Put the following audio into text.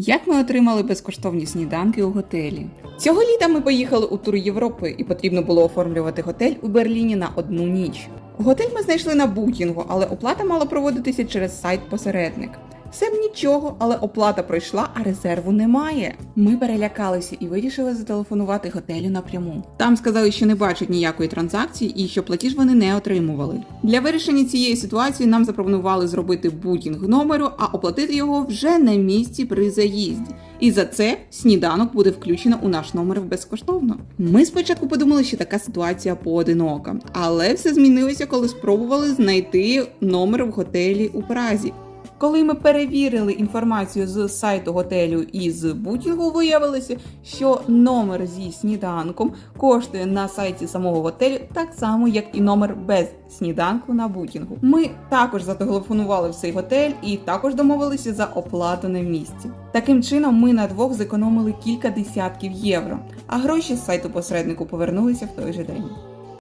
Як ми отримали безкоштовні сніданки у готелі? Цього літа ми поїхали у тур Європи і потрібно було оформлювати готель у Берліні на одну ніч. Готель ми знайшли на букінгу, але оплата мала проводитися через сайт посередник. Все б нічого, але оплата пройшла, а резерву немає. Ми перелякалися і вирішили зателефонувати готелю напряму. Там сказали, що не бачать ніякої транзакції і що платіж вони не отримували. Для вирішення цієї ситуації нам запропонували зробити букінг номеру, а оплатити його вже на місці при заїзді. І за це сніданок буде включено у наш номер безкоштовно. Ми спочатку подумали, що така ситуація поодинока, але все змінилося, коли спробували знайти номер в готелі у Празі. Коли ми перевірили інформацію з сайту готелю і з букінгу, виявилося, що номер зі сніданком коштує на сайті самого готелю так само, як і номер без сніданку на букінгу. Ми також зателефонували в цей готель і також домовилися за оплату на місці. Таким чином, ми на двох зекономили кілька десятків євро, а гроші з сайту посереднику повернулися в той же день.